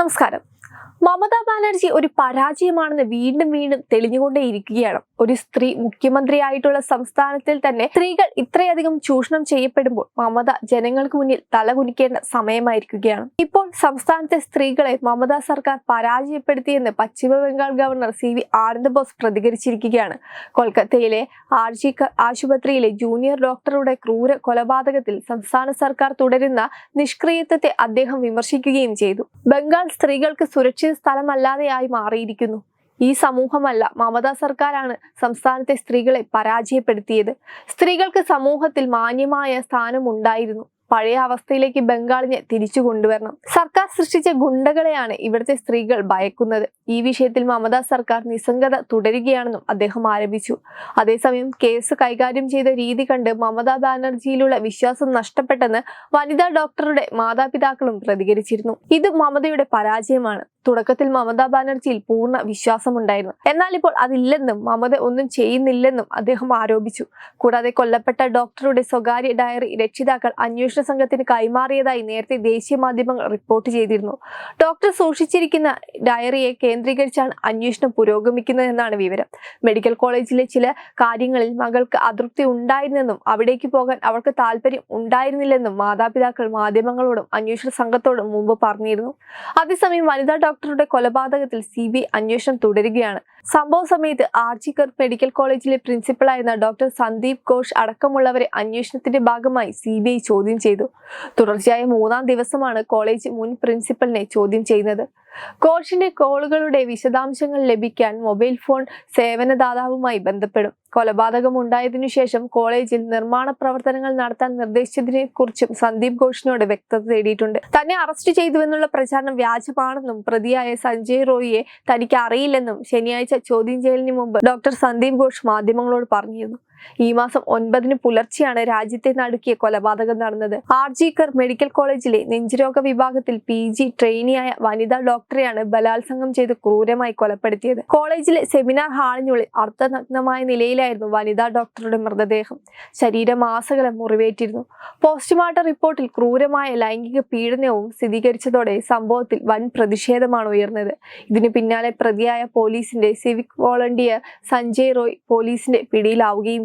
നമസ്കാരം. മമതാ ബാനർജി ഒരു പരാജയമാണെന്ന് വീണ്ടും വീണ്ടും തെളിഞ്ഞുകൊണ്ടേയിരിക്കുകയാണ് ഒരു സ്ത്രീ മുഖ്യമന്ത്രിയായിട്ടുള്ള സംസ്ഥാനത്തിൽ തന്നെ സ്ത്രീകൾ ഇത്രയധികം ചൂഷണം ചെയ്യപ്പെടുമ്പോൾ മമത ജനങ്ങൾക്ക് മുന്നിൽ തലകുനിക്കേണ്ട സമയമായിരിക്കുകയാണ്. ഇപ്പോൾ സംസ്ഥാനത്തെ സ്ത്രീകളെ മമതാ സർക്കാർ പരാജയപ്പെടുത്തിയെന്ന് Paschima Bengal governor C V Ananda Bose പ്രതികരിച്ചിരിക്കുകയാണ്. കൊൽക്കത്തയിലെ ആർജി ആശുപത്രിയിലെ ജൂനിയർ ഡോക്ടറുടെ ക്രൂര കൊലപാതകത്തിൽ സംസ്ഥാന സർക്കാർ തുടരുന്ന നിഷ്ക്രിയത്വത്തെ അദ്ദേഹം വിമർശിക്കുകയും ചെയ്തു. ബംഗാൾ സ്ത്രീകൾക്ക് സുരക്ഷിത സ്ഥലമല്ലാതെയായി മാറിയിരിക്കുന്നു. ഈ സമൂഹമല്ല മമതാ സർക്കാരാണ് സംസ്ഥാനത്തെ സ്ത്രീകളെ പരാജയപ്പെടുത്തിയത്. സ്ത്രീകൾക്ക് സമൂഹത്തിൽ മാന്യമായ സ്ഥാനം ഉണ്ടായിരുന്നു. പഴയ അവസ്ഥയിലേക്ക് ബംഗാളിനെ തിരിച്ചു കൊണ്ടുവരണം. സർക്കാർ സൃഷ്ടിച്ച ഗുണ്ടകളെയാണ് ഇവിടുത്തെ സ്ത്രീകൾ ഭയക്കുന്നത്. ഈ വിഷയത്തിൽ മമതാ സർക്കാർ നിസ്സംഗത തുടരുകയാണെന്നും അദ്ദേഹം ആരംഭിച്ചു അതേസമയം കേസ് കൈകാര്യം ചെയ്ത രീതി കണ്ട് മമതാ ബാനർജിയിലുള്ള വിശ്വാസം നഷ്ടപ്പെട്ടെന്ന് വനിതാ ഡോക്ടറുടെ മാതാപിതാക്കളും പ്രതികരിച്ചിരുന്നു. ഇത് മമതയുടെ പരാജയമാണ്. തുടക്കത്തിൽ മമതാ ബാനർജിയിൽ പൂർണ വിശ്വാസമുണ്ടായിരുന്നു. എന്നാൽ ഇപ്പോൾ അതില്ലെന്നും മമത ഒന്നും ചെയ്യുന്നില്ലെന്നും അദ്ദേഹം ആരോപിച്ചു. കൂടാതെ കൊല്ലപ്പെട്ട ഡോക്ടറുടെ സ്വകാര്യ ഡയറി രക്ഷിതാക്കൾ അന്വേഷണ സംഘത്തിന് കൈമാറിയതായി നേരത്തെ ദേശീയ മാധ്യമങ്ങൾ റിപ്പോർട്ട് ചെയ്തിരുന്നു. ഡോക്ടർ സൂക്ഷിച്ചിരിക്കുന്ന ഡയറിയെ കേന്ദ്രീകരിച്ചാണ് അന്വേഷണം പുരോഗമിക്കുന്നതെന്നാണ് വിവരം. മെഡിക്കൽ കോളേജിലെ ചില കാര്യങ്ങളിൽ മകൾക്ക് അതൃപ്തി ഉണ്ടായിരുന്നെന്നും അവിടേക്ക് പോകാൻ അവൾക്ക് താല്പര്യം ഉണ്ടായിരുന്നില്ലെന്നും മാതാപിതാക്കൾ മാധ്യമങ്ങളോടും അന്വേഷണ സംഘത്തോടും മുമ്പ് പറഞ്ഞിരുന്നു. അതേസമയം വനിതാ ഡോക്ടറുടെ കൊലപാതകത്തിൽ സി ബി അന്വേഷണം തുടരുകയാണ്. സംഭവ സമയത്ത് ആർജിക്കർ മെഡിക്കൽ കോളേജിലെ പ്രിൻസിപ്പളായിരുന്ന ഡോക്ടർ സന്ദീപ് ഘോഷ് അടക്കമുള്ളവരെ അന്വേഷണത്തിന്റെ ഭാഗമായി സി ചോദ്യം ചെയ്തു. തുടർച്ചയായ മൂന്നാം ദിവസമാണ് കോളേജ് മുൻ പ്രിൻസിപ്പലിനെ ചോദ്യം ചെയ്യുന്നത്. ഘോഷിന്റെ കോളുകളുടെ വിശദാംശങ്ങൾ ലഭിക്കാൻ മൊബൈൽ ഫോൺ സേവനദാതാവുമായി ബന്ധപ്പെടും. കൊലപാതകം ഉണ്ടായതിനു ശേഷം കോളേജിൽ നിർമ്മാണ പ്രവർത്തനങ്ങൾ നടത്താൻ നിർദ്ദേശിച്ചതിനെ കുറിച്ചും സന്ദീപ് ഘോഷിനോട് വ്യക്തത തേടിയിട്ടുണ്ട്. തന്നെ അറസ്റ്റ് ചെയ്തുവെന്നുള്ള പ്രചാരണം വ്യാജമാണെന്നും പ്രതിയായ സഞ്ജയ് റോയിയെ തനിക്ക് അറിയില്ലെന്നും ശനിയാഴ്ച ചോദ്യം ചെയ്യലിന് മുമ്പ് ഡോക്ടർ സന്ദീപ് ഘോഷ് മാധ്യമങ്ങളോട് പറഞ്ഞിരുന്നു. ഈ മാസം ഒൻപതിന് പുലർച്ചെയാണ് രാജ്യത്തെ നടുക്കിയ കൊലപാതകം നടന്നത്. ആർജിക്കർ മെഡിക്കൽ കോളേജിലെ നെഞ്ചുരോഗ വിഭാഗത്തിൽ പി ജി ട്രെയിനിയായ വനിതാ ഡോക്ടറെയാണ് ബലാത്സംഗം ചെയ്ത് ക്രൂരമായി കൊലപ്പെടുത്തിയത്. കോളേജിലെ സെമിനാർ ഹാളിനുള്ളിൽ അർത്ഥനഗ്നമായ നിലയിലായിരുന്നു വനിതാ ഡോക്ടറുടെ മൃതദേഹം. ശരീരമാസകലം മുറിവേറ്റിരുന്നു. പോസ്റ്റ്മോർട്ടം റിപ്പോർട്ടിൽ ക്രൂരമായ ലൈംഗിക പീഡനവും സ്ഥിരീകരിച്ചതോടെ സംഭവത്തിൽ വൻ പ്രതിഷേധമാണ് ഉയർന്നത്. ഇതിനു പിന്നാലെ പ്രതിയായ പോലീസിന്റെ സിവിക് വോളണ്ടിയർ സഞ്ജയ് റോയ് പോലീസിന്റെ പിടിയിലാവുകയും